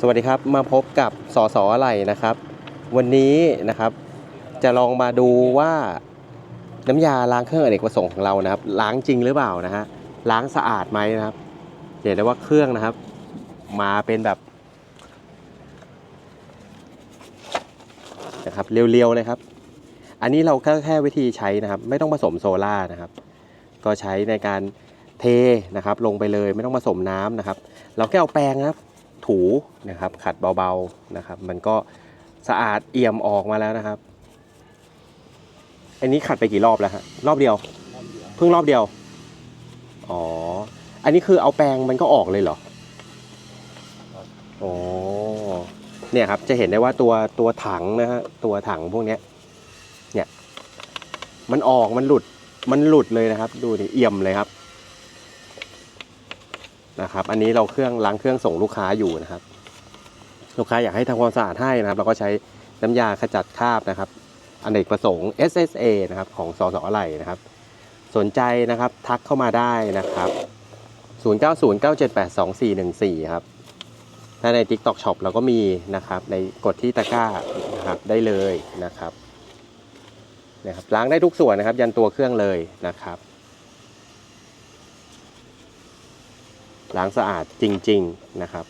สวัสดีครับมาพบกับสอสออะไรนะครับ วันนี้นะครับ จะลองมาดูว่าน้ำยาล้างเครื่องอเนกประสงค์ของเรานะครับ ล้างจริงหรือเปล่านะฮะล้างสะอาดไหมนะครับเห็นได้ว่าเครื่องนะครับ มาเป็นแบบนะครับเรียวๆเลยครับ อันนี้เราก็แค่วิธีใช้นะครับ ไม่ต้องผสมโซล่านะครับ ก็ใช้ในการเทนะครับ ลงไปเลยไม่ต้องผสมน้ำนะครับ เราแค่เอาแปรงนะครับ ถูนะครับ ขัดเบาๆนะครับ มันก็สะอาดเอี่ยมออกมาแล้วนะครับ อันนี้ขัดไปกี่รอบแล้วฮะรอบเดียว เพิ่งรอบเดียว อ๋อ อันนี้คือเอาแปรงมันก็ออกเลยเหรออ๋อเนี่ยครับ จะเห็นได้ว่าตัวตัวถังนะฮะ ตัวถังพวกเนี้ย เนี่ย มันออกมันหลุด มันหลุดเลยนะครับ ดูดิเอี่ยมเลยครับ นะครับ อันนี้เราเครื่องล้างเครื่องส่งลูกค้าอยู่นะครับ ลูกค้าอยากให้ทำความสะอาดให้นะครับ เราก็ใช้น้ำยาขจัดคราบนะครับอเนกประสงค์ SSA นะครับของสสอะไรนะครับ สนใจนะครับทักเข้ามาได้นะครับ 0909782414 ครับ ถ้าใน TikTok Shop เราก็มีนะครับ ในกดที่ตะกร้านะครับได้เลยนะครับนะครับล้างได้ทุกส่วนนะครับ ยันตัวเครื่องเลยนะครับ ล้างสะอาดจริง ๆ นะครับ